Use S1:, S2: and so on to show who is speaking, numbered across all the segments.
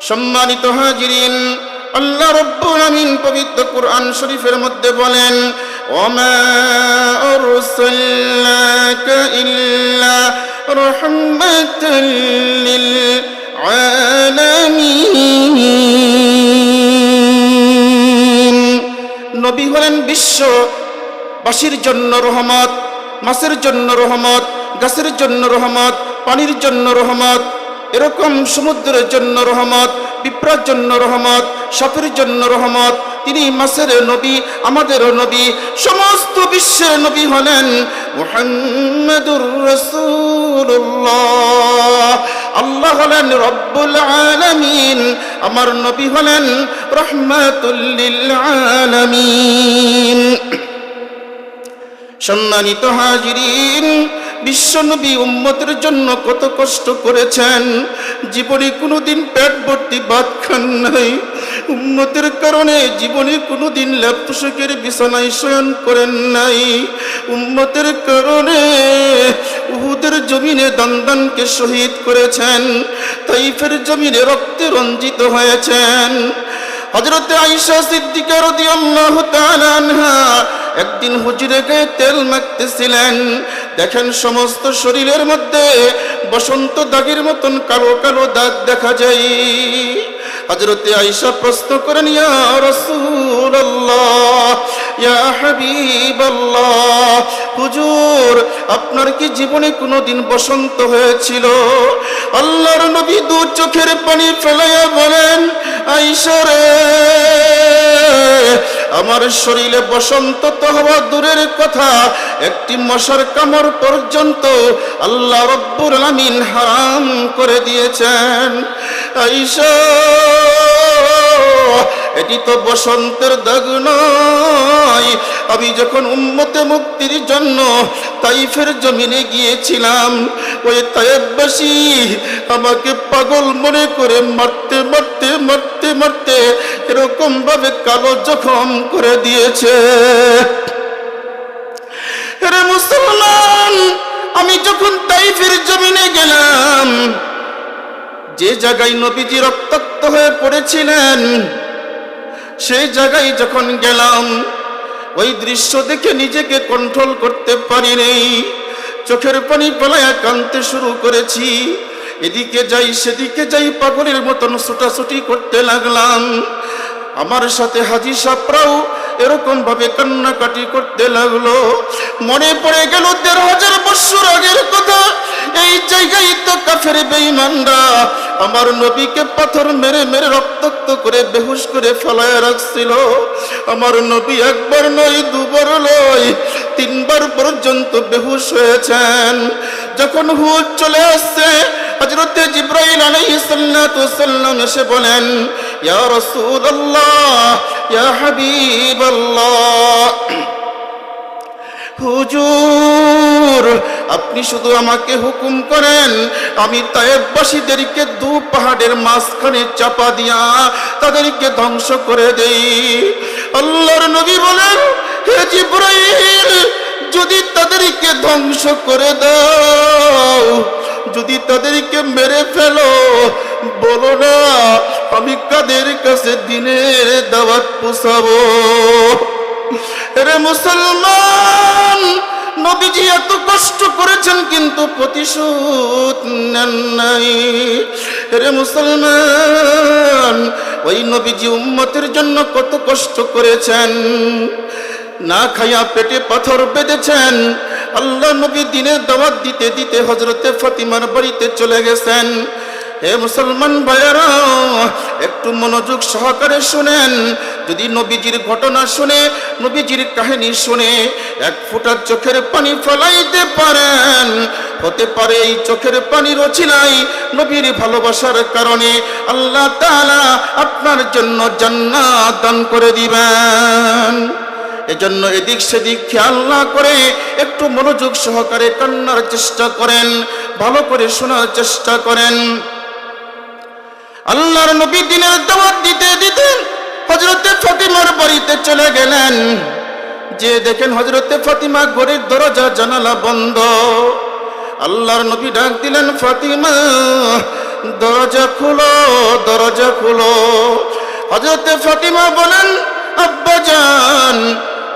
S1: সম্মানিত হাজিরিন, আল্লাহ রব্বুল আমিন পবিত্র কুরআন শরীফের মধ্যে বলেন, ওমা আরসালনাকা ইল্লা রাহমাতাল লিল আলামিন। নবী হলেন বিশ্ববাসীর জন্য রহমত, মাছের জন্য রহমত, গাছের জন্য রহমত, পানির জন্য রহমত এরকম সমুদ্রের জন্য রহমত, বিপ্রার জন্য রহমত সাপের জন্য রহমত। তিনি মাসের নবী, আমাদের নবী, সমস্ত বিশ্বের নবী হলেন আল্লাহ হলেন রব্বুল আলামিন, আমার নবী হলেন লিল আলামিন। সম্মানিত হাজিরিন বিশ্বনবী উম্মতের জন্য কত কষ্ট করেছেন। জীবনে কোনোদিন পেট ভর্তি ভাত খান নাই। উম্মতের কারণে জীবনে কোনোদিন ল্যাপটসকের বিছানায় শয়ন করেন নাই। উম্মতের কারণে উহুদের জমিনে দন্দনকে শহীদ করেছেন। তাইফের জমিনে রক্তে রঞ্জিত হয়েছেন। হজরতে আইসা সিদ্দিকা রাদিয়াল্লাহু তাআলা আনহা একদিন হুজুরে গায়ে তেল মাখতেছিলেন। দেখেন সমস্ত শরীরের মধ্যে বসন্ত দাগের মতন কালো কালো দাগ দেখা যায়। হজরতে আইসা প্রশ্ন করেন, ইয়া রাসূলুল্লাহ, ইয়া হাবিবাল্লাহ, হুজুর, আপনার কি জীবনে কোনোদিন বসন্ত হয়েছিল? আল্লাহর নবী দু চোখের পানি ফেলাইয়া বলেন আইসা রে আমার শরীরে বসন্ত তো হওয়া দূরের কথা। একটি মশার কামড় পর্যন্ত আল্লাহ রব্বুর আলামিন হারাম করে দিয়েছেন। এটি তো বসন্তের দাগ নয়। আমি যখন উম্মতে মুক্তির জন্য তাইফের জমিনে গিয়েছিলাম, ওই তাইবাসী আমাকে পাগল মনে করে মারতে মারতে মারতে মারতে এরকম ভাবে কালো জখম করে দিয়েছে। মুসলমান, আমি যখন তাইফের জমিনে গেলাম, যে জায়গায় নবীজি রক্তাক্ত হয়ে পড়েছিলেন, সেই জায়গায় যখন গেলাম, ওই দৃশ্য দেখে নিজেকে কন্ট্রোল করতে পারি নেই চোখের পানি পালায়া কানতে শুরু করেছি। এদিকে যাই, সেদিকে যাই পাগলের মতন ছুটাছুটি করতে লাগলাম। আমার সাথে হাজি সাপরাও এরকম ভাবে কান্নাকাটি করতে লাগল। মনে পড়ে গেল দেড় হাজার বছর আগের কথা। এই জায়গায় তো কাফের বেঈমানরা আমার নবীকে পাথর মেরে মেরে রক্তাক্ত করে বেহুশ করে ফেলায় রাখছিল। আমার নবী একবার নয়, দুবার নয়, তিনবার পর্যন্ত বেহুশ হয়েছেন। যখন হুদ চলে আসছে হজরতে জিব্রাইল আলাইহিস সাল্লাতু সাল্লাম এসে বলেন ইয়া রাসূলুল্লাহ, ইয়া হাবিবাল্লাহ। হুজুর, আপনি শুধু আমাকে হুকুম করেন, আমি তায়েববাসীদেরকে দু পাহাড়ের মাঝখানে চাপা দিয়া তাদেরকে ধ্বংস করে দেই। আল্লাহর নবী বলেন, হে জিব্রাইল, যদি তাদেরকে ধ্বংস করে দাও যদি তাদেরকে মেরে ফেলো, বলো না, আমি কাদের কাছে দিনের দাওয়াত পোষাবো? রে মুসলমান, নবীজি এত কষ্ট করেছেন কিন্তু প্রতিশোধ নেন নাই। রে মুসলমান, ওই নবীজি উম্মতের জন্য কত কষ্ট করেছেন। না খাইয়া পেটে পাথর বেঁধেছেন আল্লাহ নবী দিনের দাওয়াত দিতে দিতে হজরতে ফাতিমার বাড়িতে চলে গেছেন। হে মুসলমান ভাইয়েরা, একটু মনোযোগ সহকারে শুনেন। যদি নবীজির ঘটনা শুনে, নবীজির কাহিনী শুনে এক ফোঁটা চোখের পানি ফলাইতে পারেন। হতে পারে এই চোখের পানির অছিলাই নবীর ভালোবাসার কারণে আল্লাহ তাআলা আপনার জন্য জান্নাত দান করে দিবেন। এজন্য এদিক সেদিক খেয়াল না করে একটু মনোযোগ সহকারে কান্নার চেষ্টা করেন, ভালো করে শোনার চেষ্টা করেন। আল্লাহর নবী দিনের দাওয়াত দিতে দিতে হজরতে ফাতিমার বাড়িতে চলে গেলেন। যে দেখেন হজরতে ফাতিমা ঘরের দরজা, জানালা বন্ধ। আল্লাহর নবী ডাক দিলেন, ফাতিমা, দরজা খুলো দরজা খুলো। হজরতে ফাতিমা বলেন আব্বাজান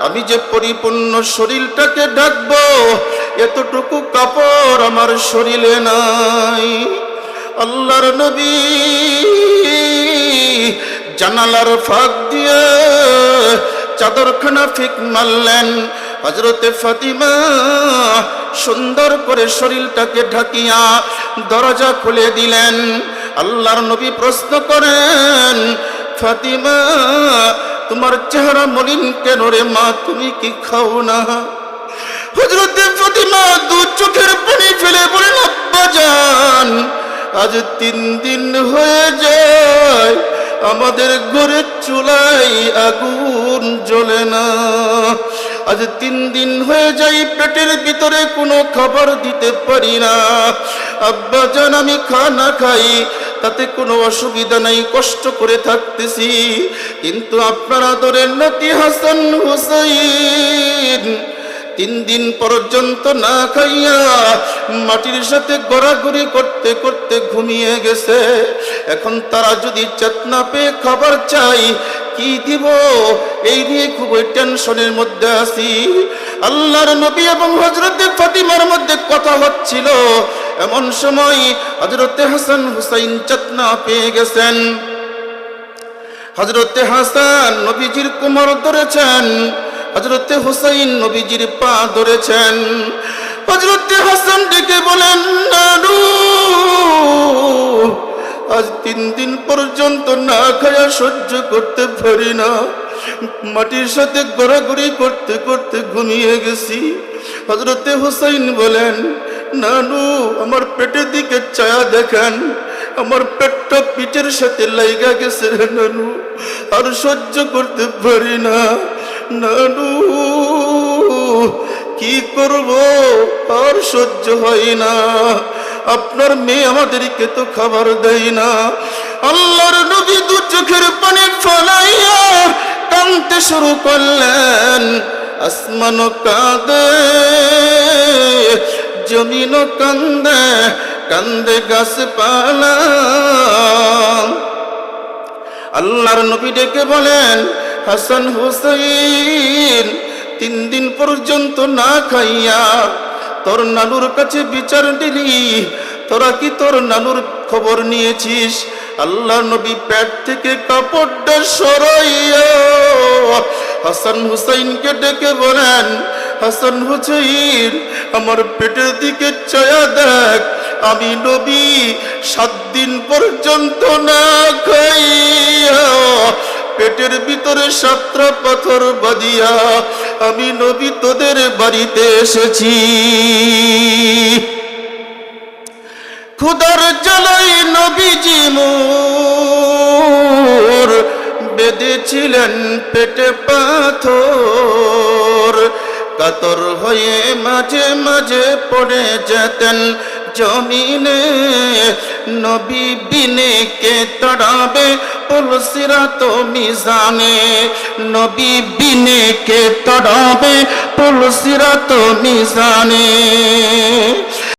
S1: আমি যে পরিপূর্ণ শরীরটাকে ঢাকবো, এতটুকু কাপড় আমার শরীরে নাই। আল্লাহর নবী জানালার ফাঁক দিয়ে চাদরখানা ফিক মারলেন। হজরতে ফাতিমা সুন্দর করে শরীরটাকে ঢাকিয়া দরজা খুলে দিলেন। আল্লাহর নবী প্রশ্ন করেন, ফাতিমা তোমার চেহারা মলিন কেন রে মা? তুমি কি খাও না? হজরতে ফাতিমা দু চোখের পানি ফেলে বলেন আব্বা যান আজ তিন দিন হয়ে যায়, আমাদের ঘরের চুলাই আগুন জ্বলে না। আজ তিন দিন হয়ে যাই পেটের ভিতরে কোনো খাবার দিতে পারি না। আব্বা জান, আমি খানা খাই তাতে কোনো অসুবিধা নাই, কষ্ট করে থাকতেছি। কিন্তু আপনার আদরের নাতি হাসান হুসাইন তিন দিন পর্যন্ত না খাইয়া মাটির সাথে গড়াগড়ি করতে করতে ঘুমিয়ে গেছে। এখন তারা যদি চেতনা পেয়ে খাবার চাই কি দিব? এই নিয়ে খুবই টেনশনের মধ্যে আছি। আল্লাহর নবী এবং হজরতে ফাতিমার মধ্যে কথা হচ্ছিল। এমন সময় হজরতে হাসান হুসাইন চেতনা পেয়ে গেছেন। হজরতে হাসান নবীজির কোমর ধরেছেন হজরতে হুসাইন নবীজির পা ধরেছেন। হজরতে হাসান ডেকে বলেন, নানু, আজ তিন দিন পর্যন্ত না খায়া সহ্য করতে পারি না। মাটির সাথে গড়াগড়ি করতে করতে ঘুমিয়ে গেছি। হজরতে হুসাইন বলেন নানু, আমার পেটের দিকে চায়া দেখেন। আমার পেটটা পিঠের সাথে লাইগা গেছে নানু, আর সহ্য করতে পারি না। নানু, কি করব? আর সহ্য হয় না। আপনার মেয়ে আমাদেরকে তো খাবার দেয় না। আল্লাহর নবী দু চোখের পানি ফলাইয়া কানতে শুরু করলেন। আসমান কাঁদে। জমিন কান্দে কান্দে গাছপালা। আল্লাহর নবী ডেকে বলেন, হাসান হুসাইন, তিন দিন পর্যন্ত না খাইয়া তোর নানুর কাছে বিচার দিলি। তোরা কি তোর নানুর খবর নিয়েছিস? আল্লাহ নবী প্যাট থেকে কাপড়টা সরাইয়া হাসান হুসাইনকে ডেকে বলেন হাসান হুসাইন, আমার পেটের দিকে চায়া দেখ, আমি নবী, সাত দিন পর্যন্ত না খাইয়া পেটের ভিতরে সাতটা পাথর বাঁধিয়া আমি নবী তোদের বাড়িতে এসেছি। খুদার জ্বালাই নবীজি মোর বেঁধেছিলেন পেটে পাথর। কাতর হয়ে মাঝে মাঝে পড়ে যেতেন। জমিনে নবী বিনে কে তড়াবে পুলসিরাত মিজানে। নবী বিনে কে তড়াবে পুলসিরাত মিজানে।